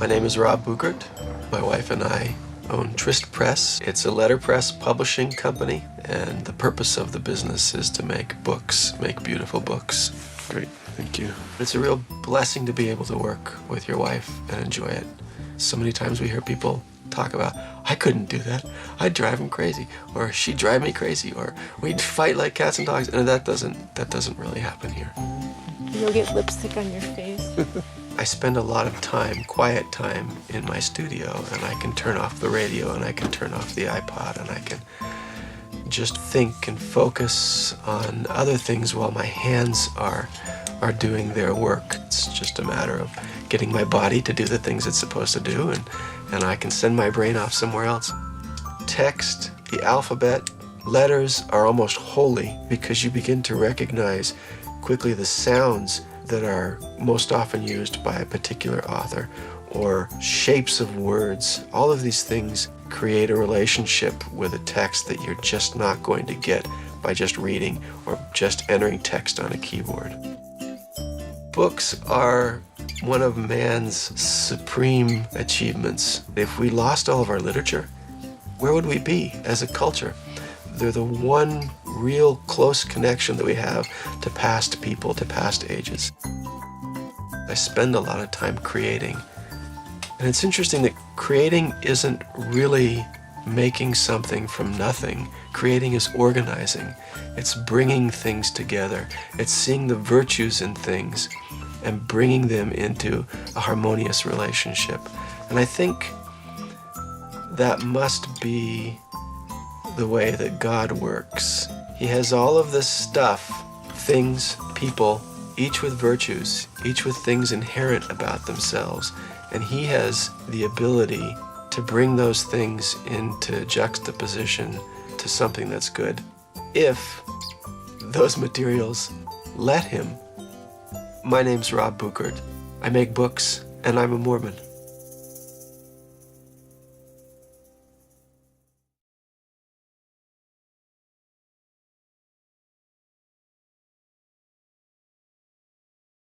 My name is Rob Buchert. My wife and I own Trist Press. It's a letterpress publishing company, and the purpose of the business is to make books, make beautiful books. Great, thank you. It's a real blessing to be able to work with your wife and enjoy it. So many times we hear people talk about, I couldn't do that. I'd drive him crazy, or she'd drive me crazy, or we'd fight like cats and dogs, and that doesn't that doesn't really happen here. You'll get lipstick on your face. I spend a lot of time, quiet time, in my studio, and I can turn off the radio and I can turn off the iPod and I can just think and focus on other things while my hands are are doing their work. It's just a matter of getting my body to do the things it's supposed to do and, and I can send my brain off somewhere else. Text, the alphabet, letters are almost holy because you begin to recognize quickly the sounds that are most often used by a particular author or shapes of words. All of these things create a relationship with a text that you're just not going to get by just reading or just entering text on a keyboard. Books are one of man's supreme achievements. If we lost all of our literature, where would we be as a culture? They're the one real close connection that we have to past people, to past ages. I spend a lot of time creating. And it's interesting that creating isn't really making something from nothing. Creating is organizing. It's bringing things together. It's seeing the virtues in things and bringing them into a harmonious relationship. And I think that must be the way that God works. He has all of this stuff, things, people, each with virtues, each with things inherent about themselves. And He has the ability to bring those things into juxtaposition to something that's good if those materials let Him. My name's Rob Buchert. I make books, and I'm a Mormon.